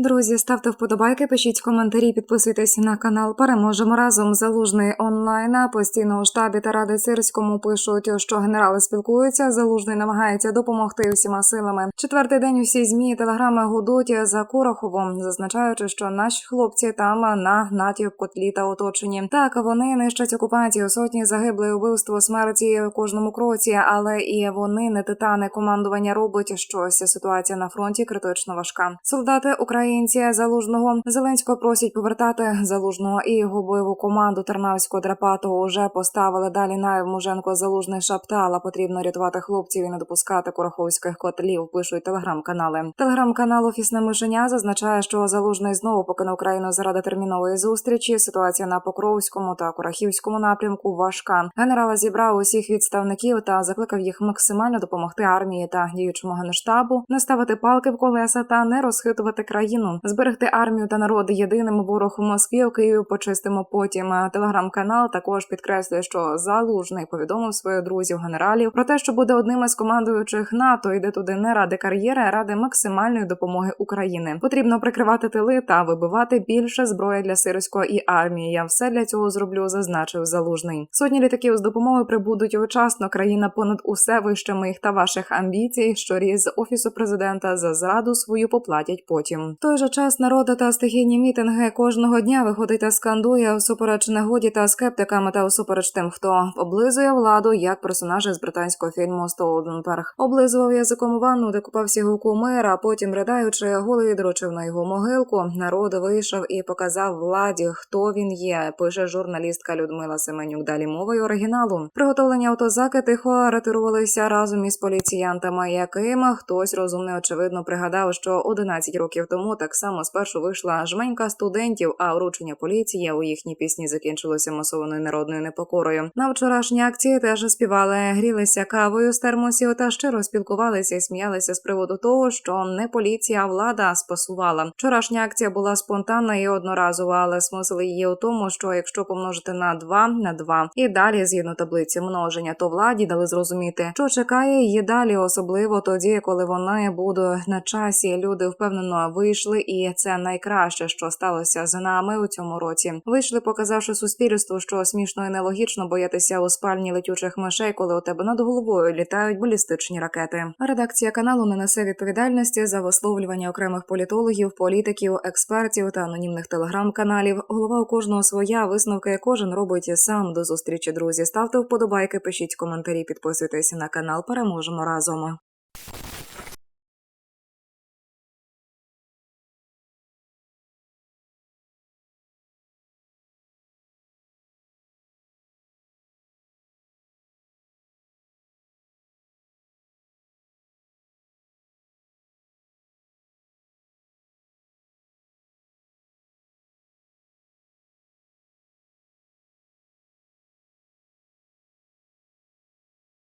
Друзі, ставте вподобайки, пишіть коментарі, підписуйтесь на канал. Переможемо разом. Залужний онлайн постійно у штабі та ради Сирському пишуть, що генерали спілкуються. Залужний намагається допомогти усіма силами. Четвертий день усі змі телеграми гудуть за Кураховом, зазначаючи, що наші хлопці там на гнаті в котлі та оточенні. Так вони нищать окупацію. Сотні загиблих убивство смерті в кожному кроці, але і вони не титани. Командування робить щось. Ситуація на фронті критично важка. Солдати українці залужного Зеленського просять повертати залужного і його бойову команду Тернавського драпатого уже поставили далі на Муженко залужний шаптала. Потрібно рятувати хлопців і не допускати короховських котлів. Пишуть телеграм-канали. Телеграм-канал Офісне мишеня зазначає, що залужний знову покинув Україну заради термінової зустрічі. Ситуація на Покровському та Курахівському напрямку важка. Генерал зібрав усіх відставників та закликав їх максимально допомогти армії та діючому генштабу, не ставити палки в колеса та не розхитувати країну, зберегти армію та народ єдиним ворог у Москві. У Києві почистимо потім. Телеграм-канал також підкреслює, що залужний повідомив своїх друзів генералів про те, що буде одним із командуючих НАТО. Йде туди не ради кар'єри, а ради максимальної допомоги України. Потрібно прикривати тили та вибивати більше зброї для сирської армії. Я все для цього зроблю, зазначив залужний. Сотні літаків з допомогою прибудуть вчасно. Країна понад усе вище моїх та ваших амбіцій. Щорі з офісу президента за зраду свою поплатять потім. Той же час народа та стихійні мітинги кожного дня виходить та скандує всупереч негоді та скептикам та всупереч тим, хто облизує владу як персонажі з британського фільму Столденберг. Облизував язиком ванну, де купався його кумир, а потім, ридаючи, голий дрочив на його могилку. Народ вийшов і показав владі, хто він є. Пише журналістка Людмила Семенюк. Далі мовою оригіналу. Приготовлення автозаки тихо ретирувалися разом із поліціянтами, яким хтось розумний очевидно пригадав, що 11 років тому так само спершу вийшла жменька студентів, а вручення поліції у їхній пісні закінчилося масованою народною непокорою. На вчорашній акції теж співали, грілися кавою з термосів та щиро спілкувалися і сміялися з приводу того, що не поліція, а влада спасувала. Вчорашня акція була спонтанна і одноразова, але смисл її у тому, що якщо помножити на 2 на 2 і далі згідно таблиці множення, то владі дали зрозуміти, що чекає її далі, особливо тоді, коли вона буде на часі. Люди впевнено вийшли, і це найкраще, що сталося з нами у цьому році. Вийшли, показавши суспільству, що смішно і нелогічно боятися у спальні летючих мишей, коли у тебе над головою літають балістичні ракети. Редакція каналу не несе відповідальності за висловлювання окремих політологів, політиків, експертів та анонімних телеграм-каналів. Голова у кожного своя висновки кожен робить сам. До зустрічі, друзі. Ставте вподобайки, пишіть коментарі, підписуйтесь на канал. Переможемо разом.